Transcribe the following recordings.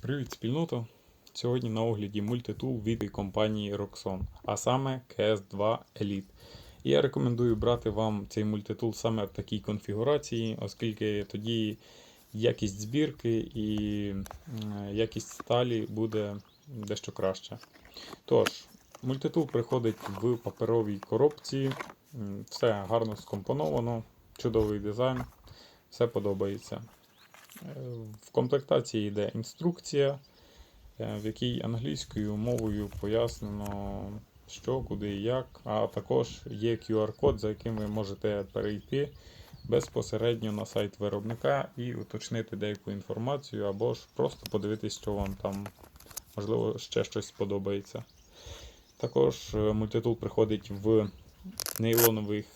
Привіт, спільнота! Сьогодні на огляді мультитул від компанії Roxon, а саме CS2 Elite. І я рекомендую брати вам цей мультитул саме в такій конфігурації, оскільки тоді якість збірки і якість сталі буде дещо краще. Тож, мультитул приходить в паперовій коробці, все гарно скомпоновано, чудовий дизайн, все подобається. В комплектації йде інструкція, е, в якій англійською мовою пояснено, що, куди і як, а також є QR-код, за яким ви можете перейти безпосередньо на сайт виробника і уточнити деяку інформацію, або ж просто подивитись, що вам там, можливо, ще щось сподобається. Також е, мультитул приходить в нейлонових,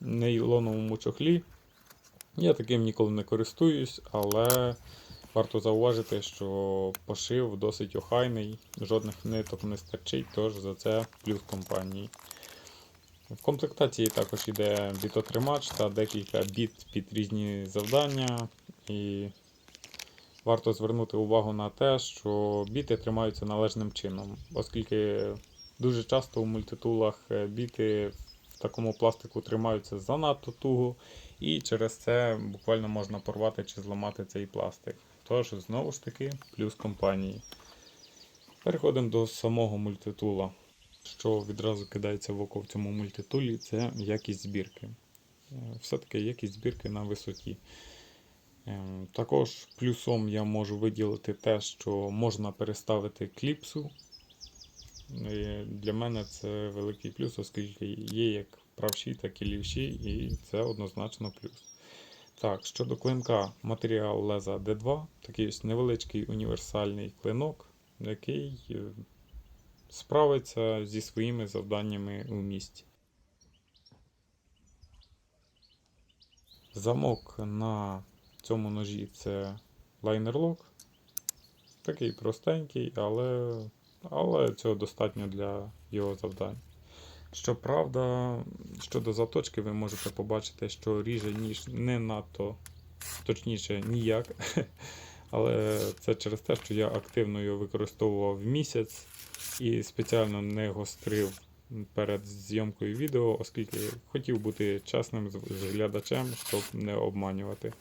нейлоновому чохлі. Я таким ніколи не користуюсь, але варто зауважити, що пошив досить охайний, жодних ниток не стерчить, тож за це плюс компанії. В комплектації також йде бітотримач та декілька біт під різні завдання. І варто звернути увагу на те, що біти тримаються належним чином, оскільки дуже часто у мультитулах е, біти такому пластику тримаються занадто туго, і через це буквально можна порвати чи зламати цей пластик. Тож, знову ж таки, плюс компанії. Переходимо до самого мультитула. Що відразу кидається в око в цьому мультитулі, це якість збірки. Е, Все-таки якість збірки на висоті. Е, Також плюсом я можу виділити те, що можна переставити кліпсу. Для мене це великий плюс, оскільки є як правші, так і лівші, і це однозначно плюс. Так, щодо клинка, матеріал леза D2, такий ось невеличкий універсальний клинок, який е, справиться зі своїми завданнями у місті. Замок на цьому ножі це лайнерлок. Такий простенький, але, але цього достатньо для його завдань. Щоправда, щодо заточки, ви можете побачити, що ріже ніж не надто, точніше, ніяк. Але це через те, що я активно його використовував місяць і спеціально не гострив перед зйомкою відео, оскільки хотів бути чесним з глядачем, щоб не обманювати.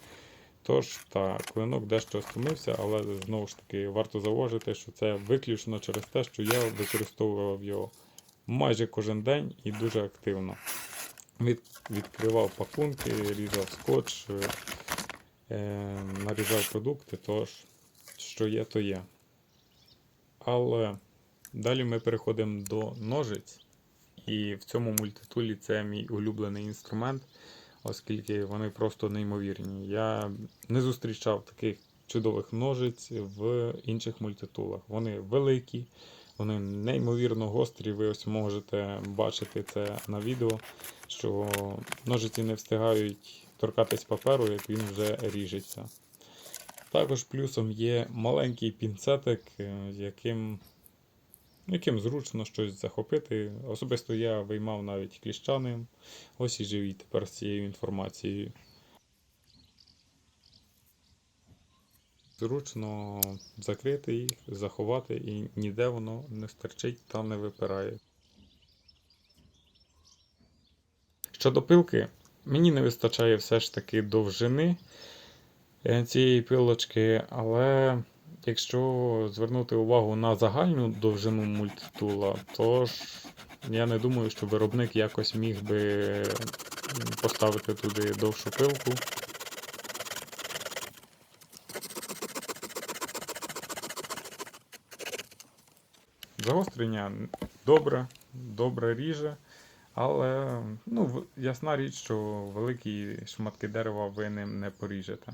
Тож, так, клинок дещо стомився, але знову ж таки варто зауважити, що це виключно через те, що я використовував його майже кожен день і дуже активно. Від, відкривав пакунки, різав скотч, е, нарізав продукти, тож, що є, то є. Але далі ми переходимо до ножиць. І в цьому мультитулі це мій улюблений інструмент, оскільки вони просто неймовірні. Я не зустрічав таких чудових ножиць в інших мультитулах. Вони великі, вони неймовірно гострі. Ви ось можете бачити це на відео, що ножиці не встигають торкатись паперу, як він вже ріжеться. Також плюсом є маленький пінцетик, е, яким, яким зручно щось захопити. Особисто я виймав навіть кліщаним. Ось і живі тепер з цією інформацією. Зручно закрити їх, заховати, і ніде воно не стерчить та не випирає. Щодо пилки, мені не вистачає все ж таки довжини е, цієї пилочки, але якщо звернути увагу на загальну довжину мультитула, то ж я не думаю, що виробник якось міг би поставити туди довшу пилку. Загострення добре, добре ріже, але ну, ясна річ, що великі шматки дерева ви ним не поріжете.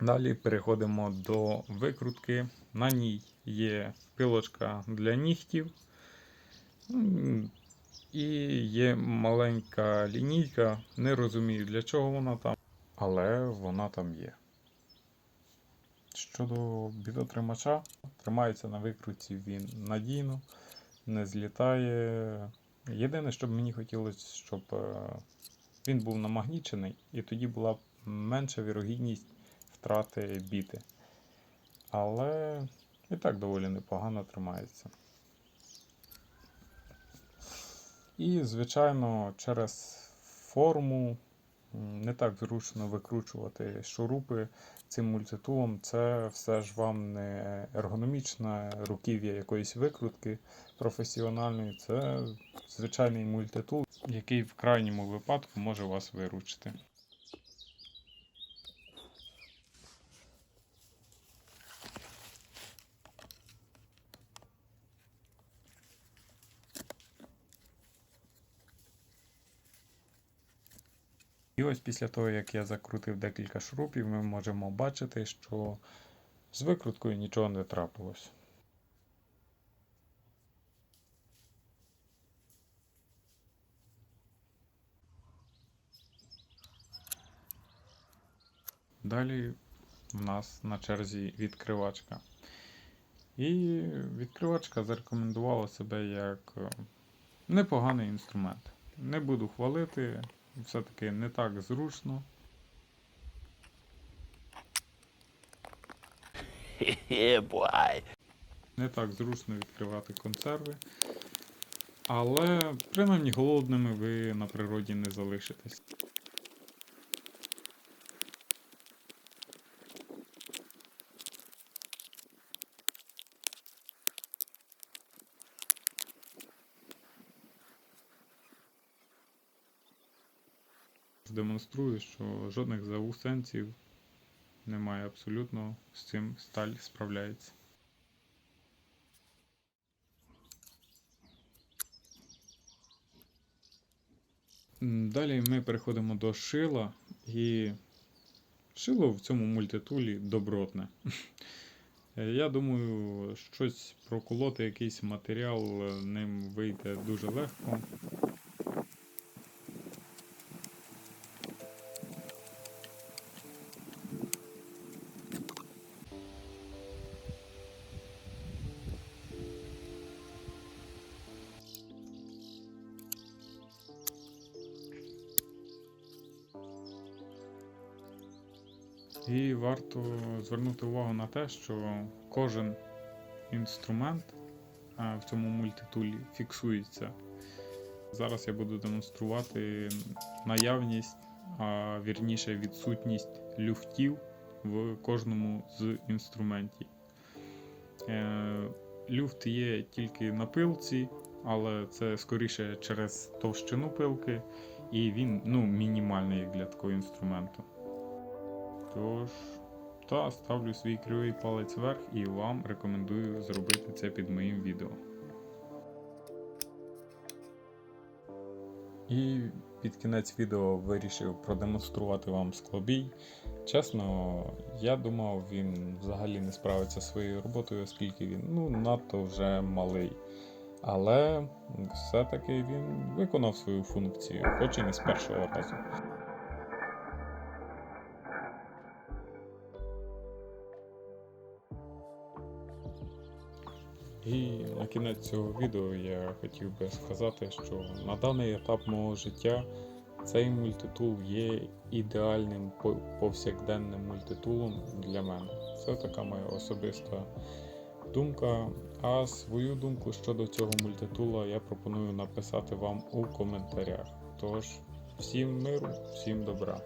Далі переходимо до викрутки. На ній є пилочка для нігтів. І є маленька лінійка. Не розумію, для чого вона там, але вона там є. Щодо бідотримача, тримається на викрутці він надійно, не злітає. Єдине, що б мені хотілося, щоб е, він був намагнічений, і тоді була менша вірогідність втрати біти. але і так доволі непогано тримається. І, звичайно, через форму не так зручно викручувати шурупи цим мультитулом. Це все ж вам не ергономічне руків'я якоїсь викрутки професіональної. Це звичайний мультитул, який в крайньому випадку може вас виручити. І ось після того, як я закрутив декілька шурупів, ми можемо бачити, що з викруткою нічого не трапилось. Далі в нас на черзі відкривачка. І відкривачка зарекомендувала себе як е, непоганий інструмент. Не буду хвалити, все-таки не так зручно. yeah. Не так зручно відкривати консерви. Але принаймні голодними ви на природі не залишитесь. Демонструю, що жодних заусенців немає абсолютно з цим сталь справляється. Далі ми переходимо до шила, і шило в цьому мультитулі добротне. Я думаю, щось проколоти, якийсь матеріал е, ним вийде дуже легко. І варто звернути увагу на те, що кожен інструмент в цьому мультитулі фіксується. Зараз я буду демонструвати наявність, а вірніше відсутність люфтів в кожному з інструментів. Е, Люфт є тільки на пилці, але це скоріше через товщину пилки, і він ну, мінімальний для такого інструменту. Тож, та ставлю свій кривий палець вверх і вам рекомендую зробити це під моїм відео. І під кінець відео вирішив продемонструвати вам склобій. Чесно, я думав, він взагалі не справиться своєю роботою, оскільки він ну, надто вже малий. Але все-таки він виконав свою функцію, хоч і не з першого разу. І на кінець цього відео я хотів би сказати, що на даний етап мого життя цей мультитул є ідеальним повсякденним мультитулом для мене. Це така моя особиста думка. А свою думку щодо цього мультитула я пропоную написати вам у коментарях. Тож, всім миру, всім добра.